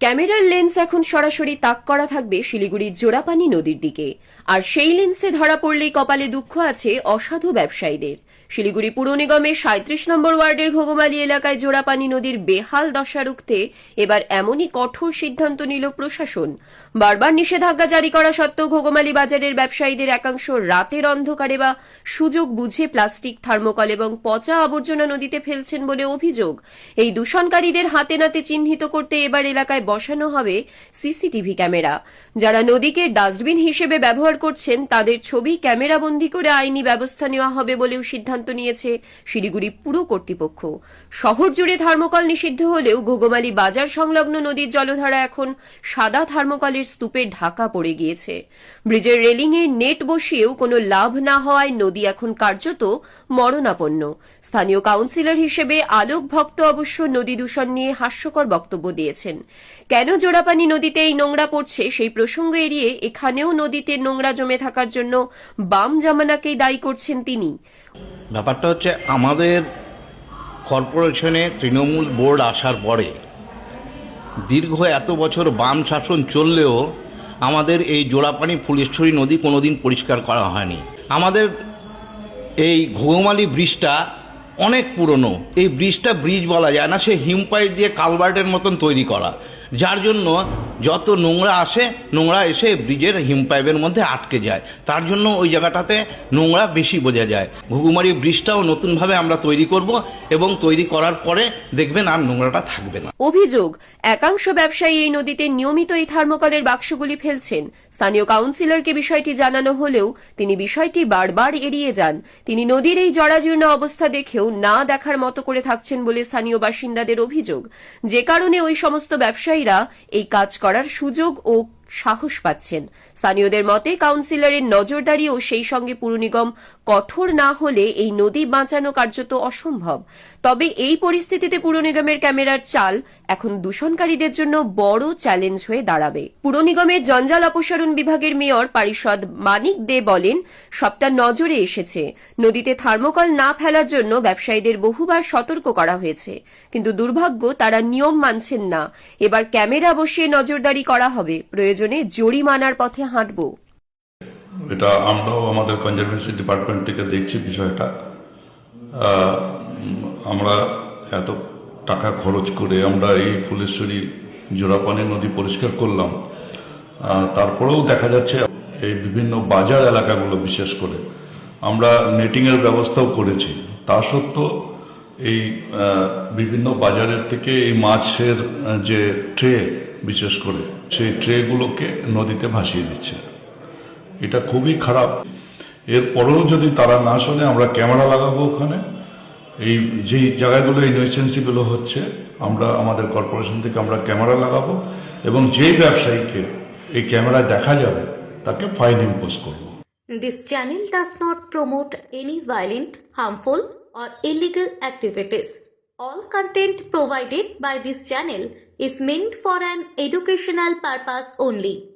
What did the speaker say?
ক্যামেরার লেন্স এখন সরাসরি তাক করা থাকবে শিলিগুড়ির জোড়াপানি নদীর দিকে। আর সেই লেন্সে ধরা পড়লেই কপালে দুঃখ আছে অসাধু ব্যবসায়ীদের। শিলিগুড়ি পুর নিগমের সাঁত্রিশ নম্বর ওয়ার্ডের ঘোগমালি এলাকায় জোড়াপানি নদীর বেহাল দশা রুখতে এবার এমনই কঠোর সিদ্ধান্ত নিল প্রশাসন। বারবার নিষেধাজ্ঞা জারি করা সত্ত্বেও ঘোগমালি বাজারের ব্যবসায়ীদের একাংশ রাতের অন্ধকারে বা সুযোগ বুঝে প্লাস্টিক, থার্মোকল এবং পচা আবর্জনা নদীতে ফেলছেন বলে অভিযোগ। এই দূষণকারীদের হাতে নাতে চিহ্নিত করতে এবার এলাকায় বসানো হবে সিসিটিভি ক্যামেরা। যারা নদীকে ডাস্টবিন হিসেবে ব্যবহার করছেন, তাদের ছবি ক্যামেরাবন্দি করে আইনি ব্যবস্থা নেওয়া হবে বলেও সিদ্ধান্ত নিয়েছে শিলিগুড়ি পুর কর্তৃপক্ষ। শহর জুড়ে থার্মোকল নিষিদ্ধ হলেও ঘোগমালি বাজার সংলগ্ন নদীর জলধারা এখন সাদা থার্মোকলের স্তূপে ঢাকা পড়ে গিয়েছে। ব্রিজের রেলিংয়ে নেট বসিয়েও কোনো লাভ না হওয়ায় নদী এখন কার্যত মরণাপন্ন। স্থানীয় কাউন্সিলর হিসেবে আলোক ভক্ত অবশ্য নদী দূষণ নিয়ে হাস্যকর বক্তব্য দিয়েছেন। কেন জোড়াপানি নদীতে এই নোংরা পড়ছে সেই প্রসঙ্গ এড়িয়ে এখানেও নদীতে নোংরা জমে থাকার জন্য বাম জামানাকেই দায়ী করছেন তিনি। ব্যাপারটা হচ্ছে আমাদের কর্পোরেশনে তৃণমূল বোর্ড আসার পরে দীর্ঘ এত বছর বাম শাসন চললেও আমাদের এই জোড়াপানি ফুলেশ্বরী নদী কোনোদিন পরিষ্কার করা হয়নি। আমাদের এই ঘুঘুমালি ব্রিজটা অনেক পুরনো। এই ব্রিজটা ব্রিজ বলা যায় না, সে হিম পাইপ দিয়ে কালভার্টের মতন তৈরি করা। যার জন্য যত নোংরা আসে, নোংরা এসে ব্রিজের হিম পাইপের মধ্যে আটকে যায়। তার জন্য ওই জায়গাটাতে নোংরা বেশি বোঝা যায়। ঘুঘুমারি ব্রিজটাও নতুনভাবে আমরা তৈরি করব এবং তৈরি করার পরে দেখবেন আর নোংরাটা থাকবে না। অভিযোগ, একাংশ ব্যবসায়ী এই নদীতে নিয়মিত এই থার্মোকলের বাক্সগুলি ফেলছেন। স্থানীয় কাউন্সিলরকে বিষয়টি জানানো হলেও তিনি বিষয়টি বারবার এড়িয়ে যান। তিনি নদীর এই জরাজীর্ণ অবস্থা দেখেও না দেখার মতো করে থাকছেন বলে স্থানীয় বাসিন্দাদের অভিযোগ। যে কারণে ওই সমস্ত ব্যবসায়ীরা এই কাজ করার সুযোগ ও সাহস পাচ্ছেন। স্থানীয়দের মতে, কাউন্সিলরের নজরদারি ও সেই সঙ্গে পুর নিগম কঠোর না হলে এই নদী বাঁচানো কার্যত অসম্ভব। তবে এই পরিস্থিতিতে পুর নিগমের ক্যামেরার চাল এখন দূষণকারীদের জন্য বড় চ্যালেঞ্জ হয়ে দাঁড়াবে। পুর নিগমের জঞ্জাল অপসারণ বিভাগের মেয়র পারিষদ মানিক দে বলেন, সবটা নজরে এসেছে। নদীতে থার্মোকল না ফেলার জন্য ব্যবসায়ীদের বহুবার সতর্ক করা হয়েছে। কিন্তু দুর্ভাগ্য, তারা নিয়ম মানছেন না। এবার ক্যামেরা বসিয়ে নজরদারি করা হবে। প্রয়োজনে জরিমানার পথে হাঁটব। এটা আমরাও আমাদের কনজারভেশন ডিপার্টমেন্ট থেকে দেখছি বিষয়টা। আমরা এত টাকা খরচ করে আমরা এই ফুলেশ্বরী জোড়াপানি নদী পরিষ্কার করলাম। তারপরেও দেখা যাচ্ছে এই বিভিন্ন বাজার এলাকাগুলো বিশেষ করে। আমরা নেটিংয়ের ব্যবস্থাও করেছি। তা সত্ত্বেও এই বিভিন্ন বাজারের থেকে এই মাছের যে ট্রে বিশেষ করে সেই ট্রেগুলোকে নদীতে ভাসিয়ে দিচ্ছে। এটা খুবই খারাপ। এরপরেও যদি তারা না শোনে আমরা ক্যামেরা লাগাবো ওখানে। এই যেই জায়গাগুলো এই নৈসেন্সিগুলো হচ্ছে আমরা আমাদের কর্পোরেশন থেকে আমরা ক্যামেরা লাগাবো এবং যেই ব্যবসায়ীকে এই ক্যামেরা দেখা যাবে তাকে ফাইন ইম্পোজ করব। This channel does not promote any violent, harmful, or illegal activities. All content provided by this channel is meant for an educational purpose only.